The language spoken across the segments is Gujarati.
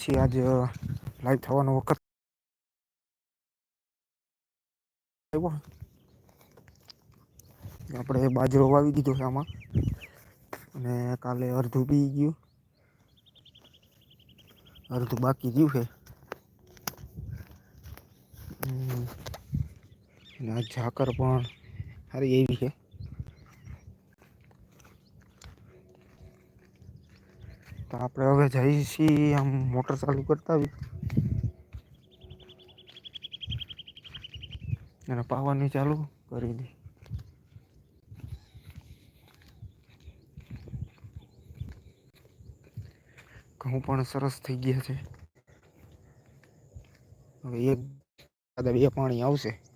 પછી આજ લાઈવ થવાનો વખત આપણે બાજરો વાવી દીધો છે આમાં. અને કાલે અડધું પી ગયું. અડધું બાકી ગયું છે. અને આ ઝાકર પણ સારી એવી છે. તો આપણે હવે જઈએ છીએ આમ મોટર ચાલુ કરતા આવી અને પાવાની ચાલુ કરી દી ઘઉં પણ સરસ થઈ ગયા છે. હવે એક બે પાણી આવશે.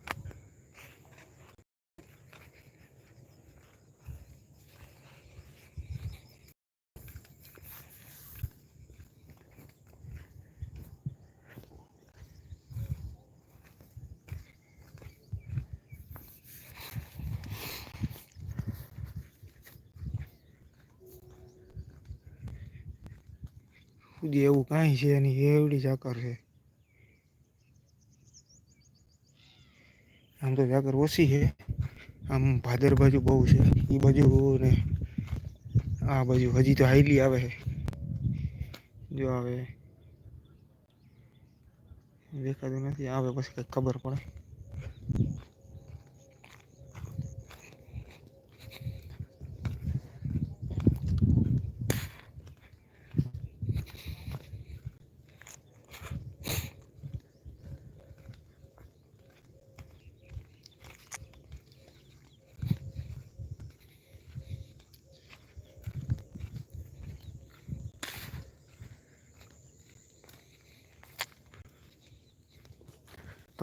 સુધી એવું કાંઈ છે એની એવડી જ છે. આમ તો જાગર ઓછી છે. આમ ભાદર બાજુ બહુ છે. એ બાજુ ને આ બાજુ હજી તો હાઈલી આવે છે. જો આવે. દેખાતું નથી, આવે પછી કંઈક ખબર પડે.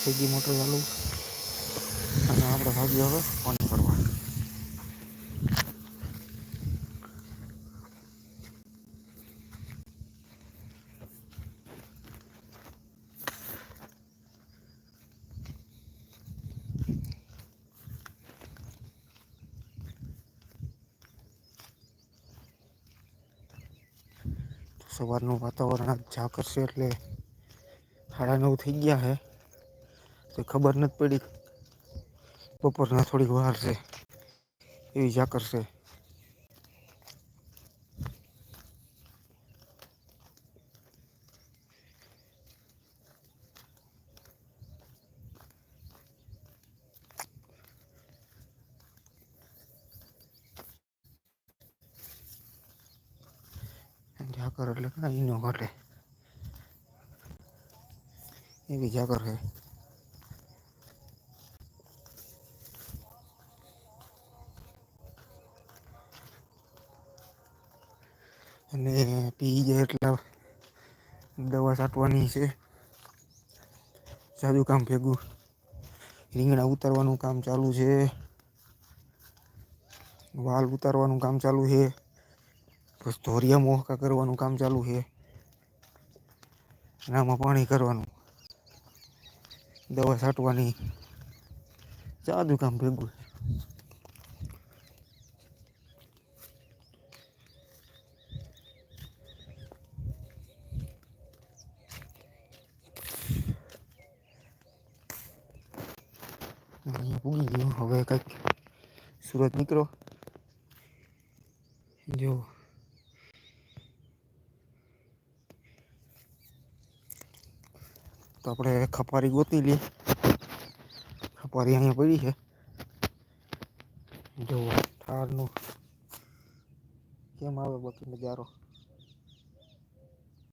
થઈ ગઈ મોટર ચાલુ અને આપણે ભાગીએ હવે પાણી ભરવા સવારનું વાતાવરણ આજ ઝાકર છે એટલે સાડા નવ થઈ ગયા હે તો ખબર નથી પડી બપોરના થોડીક વાર છે એવી ઝાકર છે ઝાકર એટલે કાંઈ ન ઘટે એવી ઝાકર છે અને પી જાય એટલે દવા છાંટવાની છે. જાદુ કામ ભેગું. રીંગણા ઉતારવાનું કામ ચાલુ છે. વાલ ઉતારવાનું કામ ચાલુ છે. બસ ધોરિયા મોહકા કરવાનું કામ ચાલુ છે. એનામાં પાણી કરવાનું. દવા છાંટવાની. જાદુ કામ ભેગું અહીંયા પૂગી ગયું હવે કંઈક સુરત નીકળો. જો. તો આપણે ખપારી ગોતી લઈએ. ખપારી અહીંયા પડી છે. જો ઠારનું કેમ આવે બાકી નજારો?